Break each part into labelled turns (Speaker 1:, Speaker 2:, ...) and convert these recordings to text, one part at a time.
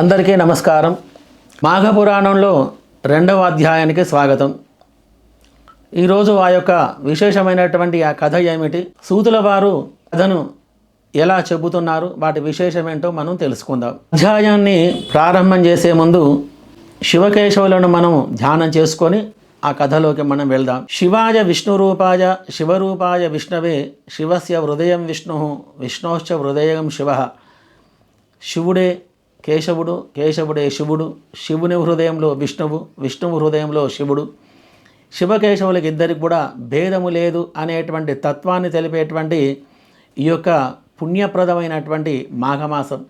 Speaker 1: అందరికీ నమస్కారం. మాఘపురాణంలో రెండవ అధ్యాయానికి స్వాగతం. ఈరోజు ఆ యొక్క విశేషమైనటువంటి ఆ కథ ఏమిటి? సూతుల వారు కథను ఎలా చెబుతున్నారు? వాటి విశేషమేంటో మనం తెలుసుకుందాం. అధ్యాయాన్ని ప్రారంభం చేసే ముందు శివకేశవులను మనం ధ్యానం చేసుకొని ఆ కథలోకి మనం వెళ్దాం. శివాయ విష్ణురూపాయ శివరూపాయ విష్ణవే శివస్య హృదయం విష్ణు విష్ణోశ్చ హృదయం శివ. శివుడే కేశవుడు కేశవుడే శివుడు శివుని హృదయంలో విష్ణువు విష్ణువు హృదయంలో శివుడు. శివకేశవులకి ఇద్దరికి కూడా భేదము లేదు అనేటువంటి తత్వాన్ని తెలిపేటువంటి ఈ యొక్క పుణ్యప్రదమైనటువంటి మాఘమాసం.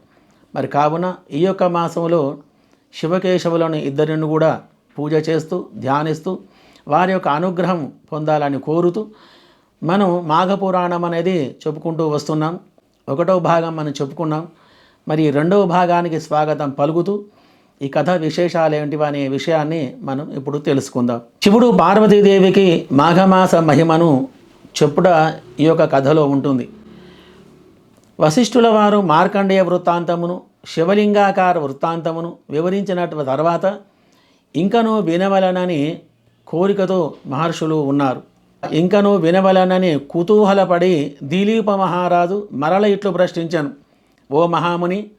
Speaker 1: మరి కావున ఈ యొక్క మాసంలో శివకేశవులను ఇద్దరిని కూడా పూజ చేస్తూ ధ్యానిస్తూ వారి యొక్క అనుగ్రహం పొందాలని కోరుతూ మనం మాఘపురాణం అనేది చెప్పుకుంటూ వస్తున్నాం. ఒకటో భాగం మనం చెప్పుకున్నాం. మరి రెండవ భాగానికి స్వాగతం పలుకుతూ ఈ కథ విశేషాలు ఏంటివి అనే విషయాన్ని మనం ఇప్పుడు తెలుసుకుందాం. శివుడు పార్వతీదేవికి మాఘమాస మహిమను చెప్పుట ఈ యొక్క కథలో ఉంటుంది. వశిష్ఠుల వారు మార్కండేయ వృత్తాంతమును శివలింగాకార వృత్తాంతమును వివరించినట్టు తర్వాత ఇంకనూ వినవలనని కోరికతో మహర్షులు ఉన్నారు. ఇంకనూ వినవలనని కుతూహలపడి దిలీప మహారాజు మరల ఇట్లు ప్రశ్నించాను. ఓ మహాముని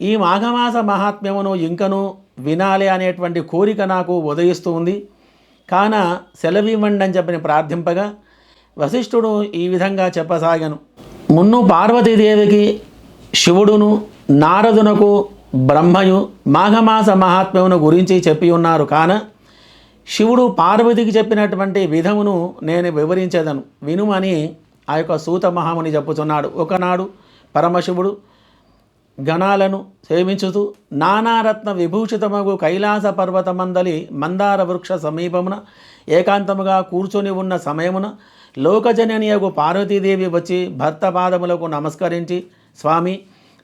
Speaker 1: ఈ మాఘమాస మహాత్మ్యమును ఇంకనూ వినాలి అనేటువంటి కోరిక నాకు ఉదయిస్తూ ఉంది. కాన సెలవివ్వండి అని చెప్పని ప్రార్థింపగా వశిష్ఠుడు ఈ విధంగా చెప్పసాగాను. మున్ను పార్వతీదేవికి శివుడును నారదునకు బ్రహ్మయు మాఘమాస మహాత్మ్యమును గురించి చెప్పి ఉన్నారు. కాన శివుడు పార్వతికి చెప్పినటువంటి విధమును నేను వివరించేదను. వినుమని ఆ యొక్క సూత మహాముని చెప్పుచున్నాడు. ఒకనాడు పరమశివుడు గణాలను సేవించుతూ నానారత్న విభూషితమగు కైలాస పర్వతమందలి మందార వృక్ష సమీపమున ఏకాంతముగా కూర్చొని ఉన్న సమయమున లోకజననియగు పార్వతీదేవి వచ్చి భర్త పాదములకు నమస్కరించి స్వామి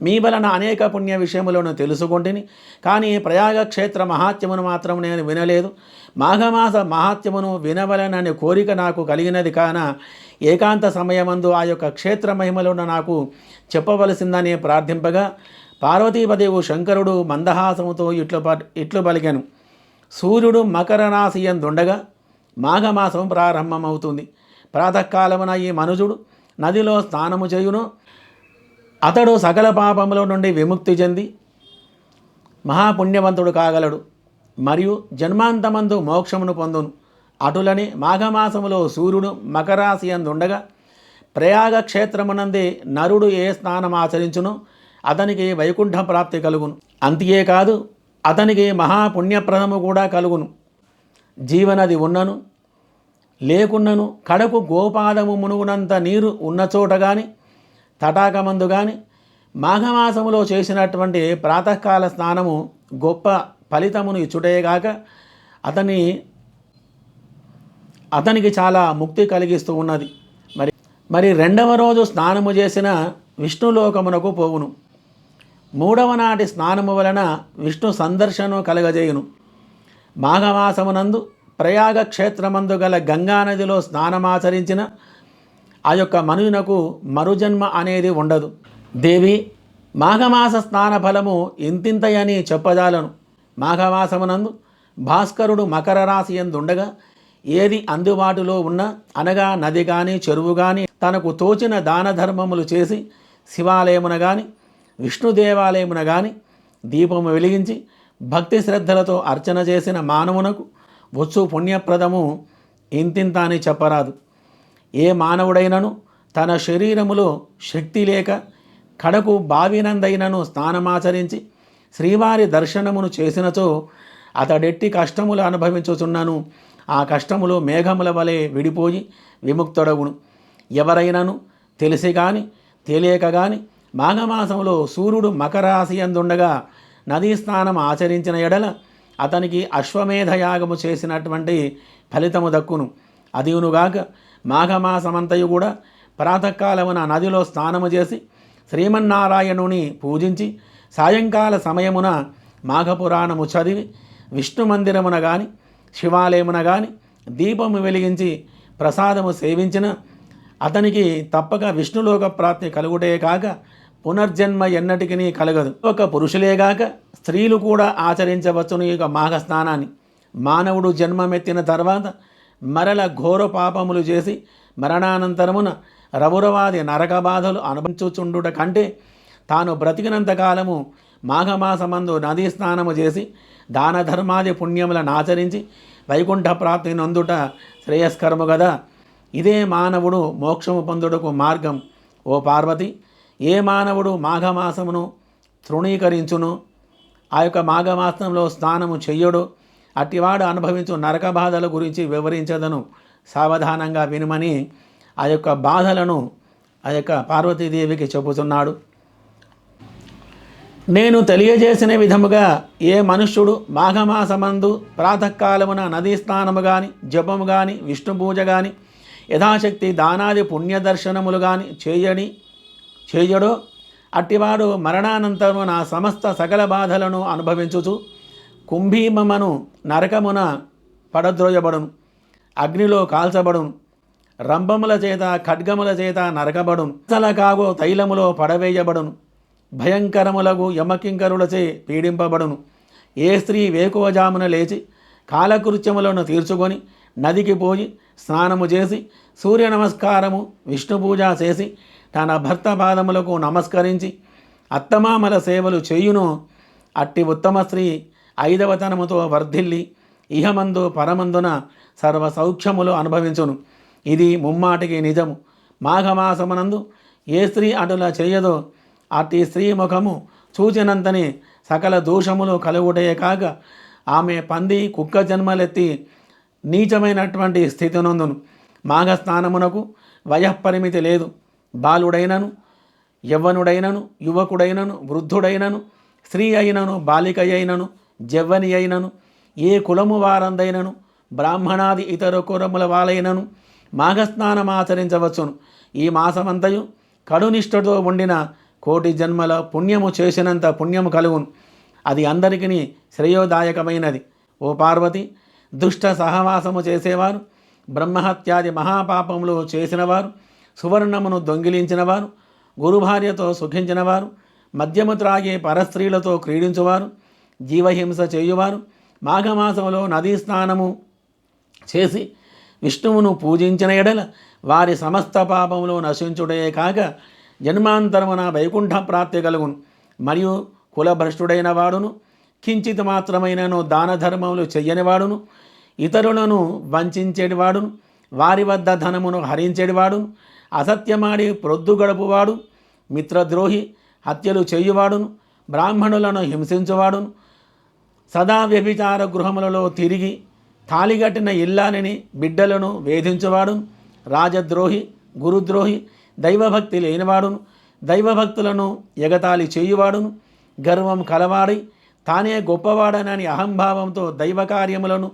Speaker 1: మీ వలన అనేక పుణ్య విషయములను తెలుసుకొంటిని. కానీ ప్రయాగ క్షేత్ర మహాత్యమును మాత్రం నేను వినలేదు. మాఘమాస మహాత్యమును వినవలనని కోరిక నాకు కలిగినది కాన ఏకాంత సమయమందు ఆ యొక్క క్షేత్ర మహిమలను నాకు చెప్పవలసిందని ప్రార్థింపగా పార్వతీపదేవు శంకరుడు మందహాసముతో ఇట్లు ప- ఇట్లు పలికాను. సూర్యుడు మకరనాశియందుండగా మాఘమాసం ప్రారంభమవుతుంది. ప్రాతకాలమున ఈ మనుజుడు నదిలో స్నానము చేయును. అతడు సకల పాపముల నుండి విముక్తి చెంది మహాపుణ్యవంతుడు కాగలడు. మరియు జన్మాంతమందు మోక్షమును పొందును. అటులని మాఘమాసములో సూర్యుడు మకరాశి ఉండగా ప్రయాగ క్షేత్రమునందే నరుడు ఏ స్నానం ఆచరించునో? అతనికి వైకుంఠ ప్రాప్తి కలుగును. అంతేకాదు అతనికి మహాపుణ్యప్రదము కూడా కలుగును. జీవనది ఉన్నను లేకున్నను కడకు గోపాదము మునుగునంత నీరు ఉన్న చోట కానీ తటాకమందు కానీ మాఘమాసములో చేసినటువంటి ప్రాతకాల స్నానము గొప్ప ఫలితమును ఇచ్చుటేగాక అతని అతనికి చాలా ముక్తి కలిగిస్తూ ఉన్నది. మరి మరి రెండవ రోజు స్నానము చేసిన విష్ణులోకమునకు పోవును. మూడవ నాటి స్నానము వలన విష్ణు సందర్శనం కలగజేయును. మాఘమాసమునందు ప్రయాగ క్షేత్రమందు గల గంగానదిలో స్నానమాచరించిన ఆ యొక్క మనుయునకు మరుజన్మ అనేది ఉండదు. దేవి మాఘమాస స్నాన ఫలము ఇంతింతయని చెప్పజాలను. మాఘమాసమునందు భాస్కరుడు మకర రాశి ఉండగా ఏది అందుబాటులో ఉన్న అనగా నది కానీ చెరువు కానీ తనకు తోచిన దాన ధర్మములు చేసి శివాలయమున కానీ విష్ణు దేవాలయమున కానీ దీపము వెలిగించి భక్తి శ్రద్ధలతో అర్చన చేసిన మానవునకు వచ్చు పుణ్యప్రదము ఇంతింత అని చెప్పరాదు. ఏ మానవుడైనను తన శరీరములో శక్తి లేక కడకు బావినందైనను స్నానమాచరించి శ్రీవారి దర్శనమును చేసినచో అతడెట్టి కష్టములు అనుభవించుచున్నాను. ఆ కష్టములు మేఘముల వలె విడిపోయి విముక్తుడగును. ఎవరైనాను తెలిసి కానీ తెలియక కానీ మాఘమాసంలో సూర్యుడు మకరాశి అందుండగా నదీ స్నానం ఆచరించిన ఎడల అతనికి అశ్వమేధ యాగము చేసినటువంటి ఫలితము దక్కును. అదియునుగాక మాఘమాసమంతయు కూడా ప్రాతకాలమున నదిలో స్నానము చేసి శ్రీమన్నారాయణుని పూజించి సాయంకాల సమయమున మాఘపురాణము చదివి విష్ణు మందిరమున గాని శివాలయమున గాని దీపము వెలిగించి ప్రసాదము సేవించిన అతనికి తప్పక విష్ణులోక ప్రాప్తి కలుగుటే కాక పునర్జన్మ ఎన్నటికీ కలగదు. ఒక పురుషులేగాక స్త్రీలు కూడా ఆచరించవచ్చును ఈ యొక్క మాఘ స్నానాన్ని మానవుడు జన్మమెత్తిన తర్వాత మరల ఘోర పాపములు చేసి మరణానంతరమున రవురవాది నరక బాధలు అనుభవించుచుండుట కంటే తాను బ్రతికినంత కాలము మాఘమాసమందు నదీ స్నానము చేసి దాన ధర్మాది పుణ్యములను ఆచరించి వైకుంఠ ప్రాప్తి నందుట శ్రేయస్కరము కదా ఇదే మానవుడు మోక్షము పొందుటకు మార్గం. ఓ పార్వతి ఏ మానవుడు మాఘమాసమును తృణీకరించును? ఆ యొక్క మాఘమాసంలో స్నానము చెయ్యడు. అట్టివాడు అనుభవించు నరక బాధల గురించి వివరించదను. సావధానంగా వినుమని ఆ యొక్క బాధలను ఆ యొక్క పార్వతీదేవికి చెబుతున్నాడు. నేను తెలియజేసిన విధముగా ఏ మనుష్యుడు మాఘమాసమందు ప్రాతకాలమున నదీ స్నానము గాని జపము గాని విష్ణు పూజ గాని యథాశక్తి దానాది పుణ్యదర్శనములు గాని చేయని చేయడో అట్టివాడు మరణానంతరము నా సమస్త సకల బాధలను అనుభవించుచు కుంభీమమను నరకమున పడద్రోయబడును. అగ్నిలో కాల్చబడును. రంభముల చేత ఖడ్గముల చేత నరకబడును. తల కాగో తైలములో పడవేయబడును. భయంకరములకు యమకింకరులచే పీడింపబడును. ఏ స్త్రీ వేకువజామున లేచి కాలకృత్యములను తీర్చుకొని నదికి పోయి స్నానము చేసి సూర్య నమస్కారము విష్ణు పూజ చేసి తన భర్త పాదములకు నమస్కరించి అత్తమామల సేవలు చేయును. అట్టి ఉత్తమ స్త్రీ ఐదవతనముతో వర్ధిల్లి ఇహమందు పరమందున సర్వ సౌఖ్యములు అనుభవించును. ఇది ముమ్మాటికి నిజము. మాఘమాసమునందు ఏ స్త్రీ అటులా చేయదో అట్టి స్త్రీ ముఖము చూచినంతనే సకల దోషములు కలుగుటే కాక ఆమె పంది కుక్క జన్మలెత్తి నీచమైనటువంటి స్థితి నందును మాఘ వయఃపరిమితి లేదు. బాలుడైనను యవ్వనుడైనను యువకుడైనను వృద్ధుడైనను స్త్రీ అయినను బాలిక అయినను జవ్వని అయినను ఏ కులము వారందైనను బ్రాహ్మణాది ఇతర కులముల వాలైనను మాఘస్నానమాచరించవచ్చును ఈ మాసమంతయు కడునిష్టతో ఉండిన కోటి జన్మల పుణ్యము చేసినంత పుణ్యము కలుగును. అది అందరికీ శ్రేయోదాయకమైనది. ఓ పార్వతి దుష్ట సహవాసము చేసేవారు బ్రహ్మహత్యాది మహాపాపములు చేసినవారు సువర్ణమును దొంగిలించినవారు గురుభార్యతో సుఖించినవారు మద్యము త్రాగే పరస్త్రీలతో క్రీడించువారు జీవహింస చేయువారు మాఘమాసంలో నదీ స్నానము చేసి విష్ణువును పూజించిన ఎడల వారి సమస్త పాపములు నశించుడే కాక జన్మాంతరమున వైకుంఠ ప్రాప్తి కలుగును. మరియు కులభ్రష్టుడైన వాడును కించిత్ మాత్రమైనను దాన ధర్మములు చెయ్యనివాడును ఇతరులను వంచేవాడును వారి వద్ద ధనమును హరించేవాడును అసత్యమాడి ప్రొద్దు గడుపువాడు మిత్రద్రోహి హత్యలు చేయువాడును బ్రాహ్మణులను హింసించువాడును సదా వ్యభిచార గృహములలో తిరిగి తాలిగట్టిన ఇల్లానిని బిడ్డలను వేధించువాడును రాజద్రోహి గురుద్రోహి దైవభక్తి లేనివాడును దైవభక్తులను ఎగతాళి చేయువాడును గర్వం కలవాడి తానే గొప్పవాడనని అహంభావంతో దైవకార్యములను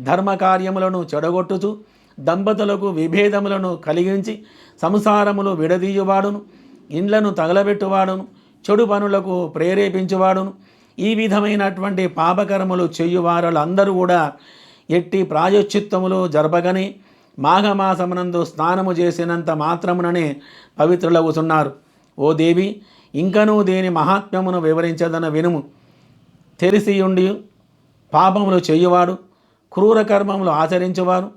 Speaker 1: ధర్మకార్యములను చెడగొట్టుచు దంపతులకు విభేదములను కలిగించి సంసారములు విడదీయువాడును. ఇండ్లను తగలబెట్టువాడును. చెడు పనులకు ప్రేరేపించువాడును. ఈ విధమైనటువంటి పాపకర్మలు అందరూ కూడా ఎట్టి ప్రాయశ్చిత్తములు జరపగని మాఘమాసమునందు స్నానము చేసినంత మాత్రముననే పవిత్రులవుతున్నారు ఓ దేవి ఇంకనూ దేని మహాత్మ్యమును వివరించదన వినుము. తెలిసియుండి పాపములు చేయువాడు క్రూర కర్మములు ఆచరించువారు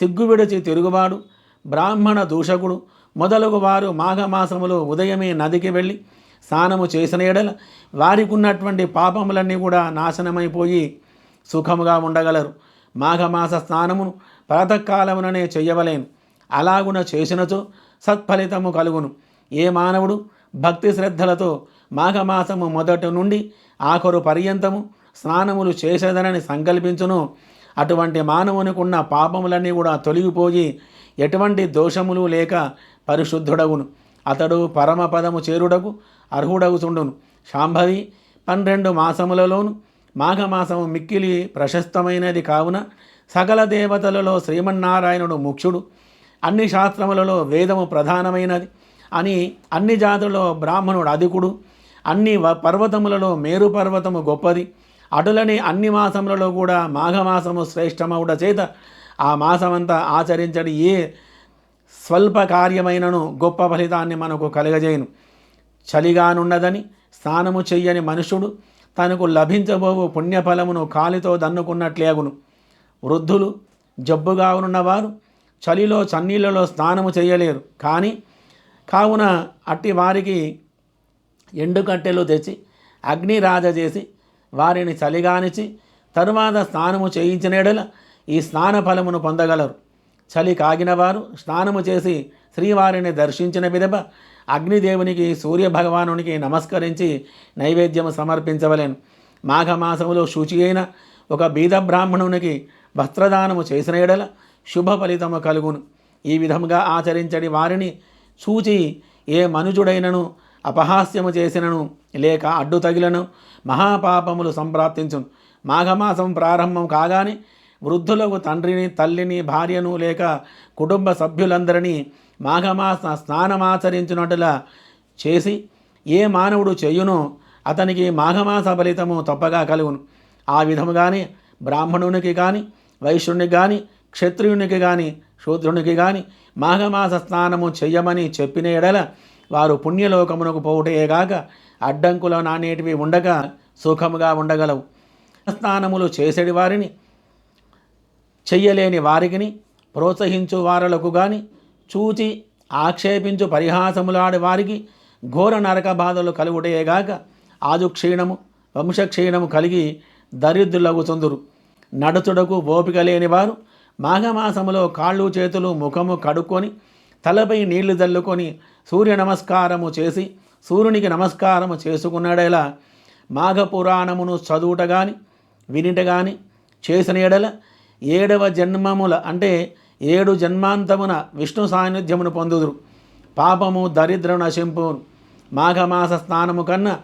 Speaker 1: సిగ్గు విడిచి తిరుగువాడు బ్రాహ్మణ దూషకుడు మొదలగు వారు మాఘమాసములో ఉదయమే నదికి వెళ్ళి స్నానము చేసిన ఎడల వారికి ఉన్నటువంటి పాపములన్నీ కూడా నాశనమైపోయి సుఖముగా ఉండగలరు. మాఘమాస స్నానమును ప్రాతకాలముననే చెయ్యవలేను అలాగున చేసినచో సత్ఫలితము కలుగును. ఏ మానవుడు భక్తి శ్రద్ధలతో మాఘమాసము మొదటి నుండి ఆఖరు పర్యంతము స్నానములు చేసేదనని సంకల్పించును అటువంటి మానవునికున్న పాపములన్నీ కూడా తొలగిపోయి ఎటువంటి దోషములు లేక పరిశుద్ధుడగును. అతడు పరమపదము చేరుడకు అర్హుడగుచుండును శాంభవి పన్నెండు మాసములలోను మాఘమాసము మిక్కిలి ప్రశస్తమైనది కావున సకల దేవతలలో శ్రీమన్నారాయణుడు ముఖ్యుడు. అన్ని శాస్త్రములలో వేదము ప్రధానమైనది. అని అన్ని జాతులలో బ్రాహ్మణుడు అధికుడు. అన్ని వ- పర్వతములలో మేరు పర్వతము గొప్పది. అటులని అన్ని మాసములలో కూడా మాఘమాసము శ్రేష్టమవుడ చేత ఆ మాసమంతా ఆచరించడి ఏ స్వల్ప కార్యమైనను గొప్ప ఫలితాన్ని మనకు కలగజేయను. చలిగానున్నదని స్నానము చెయ్యని మనుషుడు తనకు లభించబోవు పుణ్యఫలమును కాలితో దన్నుకున్నట్లేగును వృద్ధులు జబ్బుగా ఉన్నవారు చలిలో చన్నీళ్ళలో స్నానము చేయలేరు కానీ కావున అట్టి వారికి ఎండుకట్టెలు తెచ్చి అగ్నిరాజ చేసి వారిని చలిగానిచి తరువాత స్నానము చేయించిన ఈ స్నాన ఫలమును పొందగలరు. చలి కాగినవారు స్నానము చేసి శ్రీవారిని దర్శించిన విధప అగ్నిదేవునికి సూర్య భగవానునికి నమస్కరించి నైవేద్యము సమర్పించవలేను. మాఘమాసములో శుచి అయిన ఒక బీద బ్రాహ్మణునికి వస్త్రదానము చేసిన ఎడల శుభ ఫలితము కలుగును. ఈ విధముగా ఆచరించడి వారిని చూచి ఏ మనుజుడైనను అపహాస్యము చేసినను లేక అడ్డు తగిలను మహాపాపములు సంప్రాప్తించును. మాఘమాసం ప్రారంభం కాగానే వృద్ధులకు తండ్రిని తల్లిని భార్యను లేక కుటుంబ సభ్యులందరినీ మాఘమాస స్నానమాచరించినట్టులా చేసి ఏ మానవుడు చేయునో అతనికి మాఘమాస ఫలితము తప్పగా కలుగును. ఆ విధముగానే బ్రాహ్మణునికి కానీ వైశ్యునికి కానీ క్షత్రియునికి కానీ శూద్రునికి కానీ మాఘమాస స్నానము చెయ్యమని చెప్పిన ఎడల వారు పుణ్యలోకమునకు పోవుటయేగాక అడ్డంకుల నానేటివి ఉండగా సుఖముగా ఉండగలవు. స్నానములు చేసేడి వారిని చెయ్యలేని వారికిని ప్రోత్సహించు వారలకు గాని చూచి ఆక్షేపించు పరిహాసములాడి వారికి ఘోర నరక బాధలు కలుగుటయేగాక ఆజు క్షీణము వంశక్షీణము కలిగి దరిద్రులగుతుందురు నడుచుడకు ఓపిక లేని వారు మాఘమాసములో కాళ్ళు చేతులు ముఖము కడుక్కొని తలపై నీళ్ళు చల్లుకొని సూర్య నమస్కారము చేసి సూర్యునికి నమస్కారము చేసుకున్నాడేలా మాఘ పురాణమును చదువుట గాని వినిట గాని చేసిన ఎడల ఏడవ జన్మముల అంటే ఏడు జన్మాంతమున విష్ణు సాన్నిధ్యమును పొందుదురు. పాపము దరిద్ర నశింపు మాఘమాస స్నానము కన్నా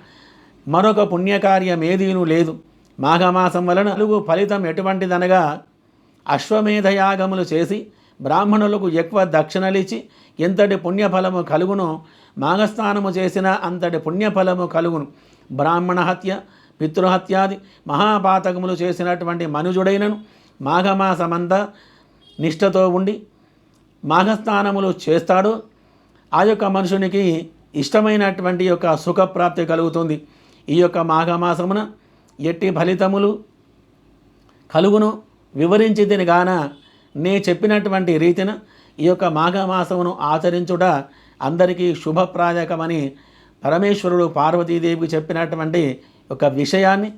Speaker 1: మరొక పుణ్యకార్యమేదీను లేదు. మాఘమాసం వలన నలుగు ఫలితం ఎటువంటిదనగా అశ్వమేధయాగములు చేసి బ్రాహ్మణులకు ఎక్కువ దక్షిణలిచ్చి ఎంతటి పుణ్యఫలము కలుగును మాఘస్నానము చేసిన అంతటి పుణ్యఫలము కలుగును. బ్రాహ్మణ హత్య పితృహత్యాది మహాపాతకములు చేసినటువంటి మనుజుడైనను మాఘమాసమంతా నిష్ఠతో ఉండి మాఘస్నానములు చేస్తాడో. ఆ యొక్క మనుషునికి ఇష్టమైనటువంటి యొక్క సుఖప్రాప్తి కలుగుతుంది. ఈ యొక్క మాఘమాసమున ఎట్టి ఫలితములు కలుగును. వివరించి గాన నే చెప్పినటువంటి రీతిన ఈ యొక్క మాఘమాసమును ఆచరించుట అందరికీ శుభప్రాయకమని పరమేశ్వరుడు పార్వతీదేవికి చెప్పినటువంటి ఒక విషయాన్ని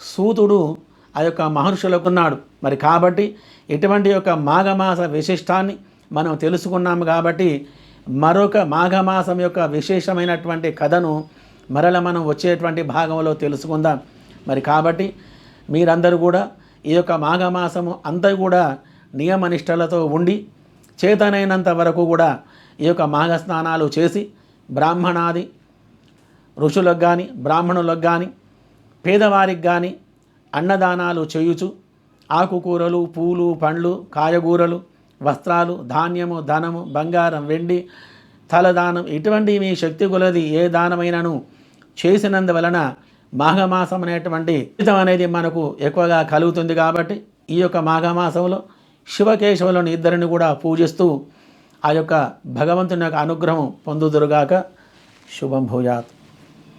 Speaker 1: సూతుడు ఆ యొక్క మహర్షులకున్నాడు మరి కాబట్టి ఇటువంటి యొక్క మాఘమాస విశిష్టాన్ని మనం తెలుసుకున్నాము కాబట్టి మరొక మాఘమాసం యొక్క విశేషమైనటువంటి కథను మరల మనం వచ్చేటువంటి భాగంలో తెలుసుకుందాం. మరి కాబట్టి మీరందరూ కూడా ఈ యొక్క మాఘమాసము అంతా కూడా నియమనిష్టలతో ఉండి చేతనైనంత వరకు కూడా ఈ యొక్క మాఘ స్నానాలు చేసి బ్రాహ్మణాది ఋషులకు కానీ బ్రాహ్మణులకు కానీ పేదవారికి కానీ అన్నదానాలు చేయుచు ఆకుకూరలు పూలు పండ్లు కాయగూరలు వస్త్రాలు ధాన్యము ధనము బంగారం వెండి తలదానం ఇటువంటి మీ శక్తి కొలది ఏ దానమైనను చేసినందువలన మాఘమాసం అనేటువంటి ఫలితం అనేది మనకు ఎక్కువగా కలుగుతుంది కాబట్టి ఈ యొక్క మాఘమాసంలో శివకేశవులను ఇద్దరిని కూడా పూజిస్తూ ఆ యొక్క భగవంతుని యొక్క అనుగ్రహం పొందుదురుగాక. శుభం భూయాత్.